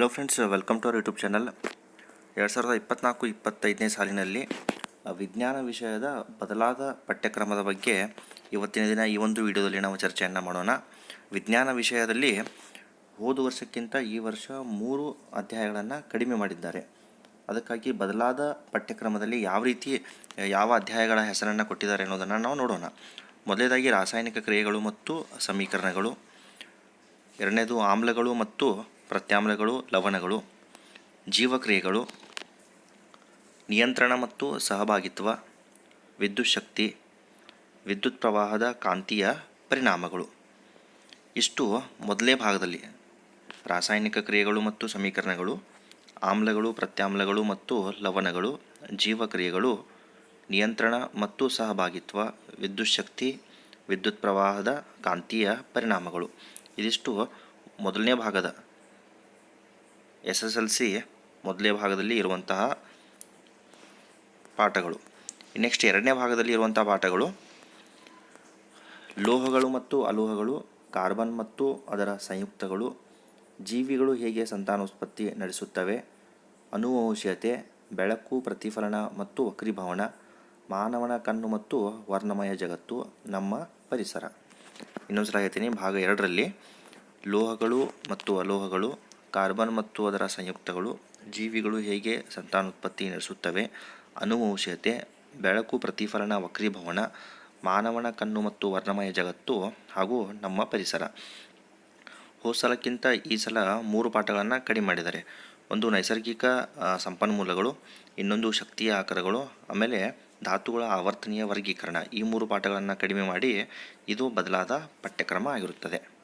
Hello friends welcome to our YouTube channel ಎರಡು ಸಾವಿರದ ಇಪ್ಪತ್ನಾಲ್ಕು, ಇಪ್ಪತ್ತೈದನೇ ಸಾಲಿನಲ್ಲಿ ವಿಜ್ಞಾನ ವಿಷಯದ ಬದಲಾದ ಪಠ್ಯಕ್ರಮದ ಬಗ್ಗೆ ಇವತ್ತಿನ ದಿನ ಈ ಒಂದು ವಿಡಿಯೋದಲ್ಲಿ ನಾವು ಚರ್ಚೆಯನ್ನು ಮಾಡೋಣ. ವಿಜ್ಞಾನ ವಿಷಯದಲ್ಲಿ ಹೋದ ವರ್ಷಕ್ಕಿಂತ ಈ ವರ್ಷ ಮೂರು ಅಧ್ಯಾಯಗಳನ್ನು ಕಡಿಮೆ ಮಾಡಿದ್ದಾರೆ. ಅದಕ್ಕಾಗಿ ಬದಲಾದ ಪಠ್ಯಕ್ರಮದಲ್ಲಿ ಯಾವ ರೀತಿ ಯಾವ ಅಧ್ಯಾಯಗಳ ಹೆಸರನ್ನು ಕೊಟ್ಟಿದ್ದಾರೆ ಅನ್ನೋದನ್ನು ನಾವು ನೋಡೋಣ. ಮೊದಲನೇದಾಗಿ ರಾಸಾಯನಿಕ ಕ್ರಿಯೆಗಳು ಮತ್ತು ಸಮೀಕರಣಗಳು. ಎರಡನೇದು ಆಮ್ಲಗಳು ಮತ್ತು ಪ್ರತ್ಯಾಮ್ಲಗಳು ಲವಣಗಳು, ಜೀವಕ್ರಿಯೆಗಳು, ನಿಯಂತ್ರಣ ಮತ್ತು ಸಹಭಾಗಿತ್ವ, ವಿದ್ಯುತ್ ಶಕ್ತಿ, ವಿದ್ಯುತ್ ಪ್ರವಾಹದ ಕಾಂತೀಯ ಪರಿಣಾಮಗಳು. ಇಷ್ಟು ಮೊದಲೇ ಭಾಗದಲ್ಲಿ. ರಾಸಾಯನಿಕ ಕ್ರಿಯೆಗಳು ಮತ್ತು ಸಮೀಕರಣಗಳು, ಆಮ್ಲಗಳು, ಪ್ರತ್ಯಾಮ್ಲಗಳು ಮತ್ತು ಲವಣಗಳು, ಜೀವಕ್ರಿಯೆಗಳು, ನಿಯಂತ್ರಣ ಮತ್ತು ಸಹಭಾಗಿತ್ವ, ವಿದ್ಯುತ್ ಶಕ್ತಿ, ವಿದ್ಯುತ್ ಪ್ರವಾಹದ ಕಾಂತೀಯ ಪರಿಣಾಮಗಳು. ಇದಿಷ್ಟು ಮೊದಲನೇ ಭಾಗದ ಎಸ್ ಎಸ್ ಎಲ್ ಸಿ ಮೊದಲನೇ ಭಾಗದಲ್ಲಿ ಇರುವಂತಹ ಪಾಠಗಳು. ನೆಕ್ಸ್ಟ್ ಎರಡನೇ ಭಾಗದಲ್ಲಿ ಇರುವಂತಹ ಪಾಠಗಳು ಲೋಹಗಳು ಮತ್ತು ಅಲೋಹಗಳು, ಕಾರ್ಬನ್ ಮತ್ತು ಅದರ ಸಂಯುಕ್ತಗಳು, ಜೀವಿಗಳು ಹೇಗೆ ಸಂತಾನೋತ್ಪತ್ತಿ ನಡೆಸುತ್ತವೆ, ಅನುವಂಶೀಯತೆ, ಬೆಳಕು, ಪ್ರತಿಫಲನ ಮತ್ತು ವಕ್ರೀಭವನ, ಮಾನವನ ಕಣ್ಣು ಮತ್ತು ವರ್ಣಮಯ ಜಗತ್ತು, ನಮ್ಮ ಪರಿಸರ. ಇನ್ನೊಂದು ಸಲ ಹೇಳ್ತೀನಿ, ಭಾಗ ಎರಡರಲ್ಲಿ ಲೋಹಗಳು ಮತ್ತು ಅಲೋಹಗಳು ಕಾರ್ಬನ್ ಮತ್ತು ಅದರ ಸಂಯುಕ್ತಗಳು ಜೀವಿಗಳು ಹೇಗೆ ಸಂತಾನೋತ್ಪತ್ತಿ ನಡೆಸುತ್ತವೆ ಅನುವಂಶೀಯತೆ ಬೆಳಕು ಪ್ರತಿಫಲನ ವಕ್ರೀಭವನ, ಮಾನವನ ಕಣ್ಣು ಮತ್ತು ವರ್ಣಮಯ ಜಗತ್ತು ಹಾಗೂ ನಮ್ಮ ಪರಿಸರ. ಹೋದ ಸಲಕ್ಕಿಂತ ಈ ಸಲ ಮೂರು ಪಾಠಗಳನ್ನು ಕಡಿಮೆ ಮಾಡಿದ್ದಾರೆ. ಒಂದು ನೈಸರ್ಗಿಕ ಸಂಪನ್ಮೂಲಗಳು, ಇನ್ನೊಂದು ಶಕ್ತಿಯ ಆಕಾರಗಳು, ಆಮೇಲೆ ಧಾತುಗಳ ಆವರ್ತನೀಯ ವರ್ಗೀಕರಣ. ಈ ಮೂರು ಪಾಠಗಳನ್ನು ಕಡಿಮೆ ಮಾಡಿ ಇದು ಬದಲಾದ ಪಠ್ಯಕ್ರಮ ಆಗಿರುತ್ತದೆ.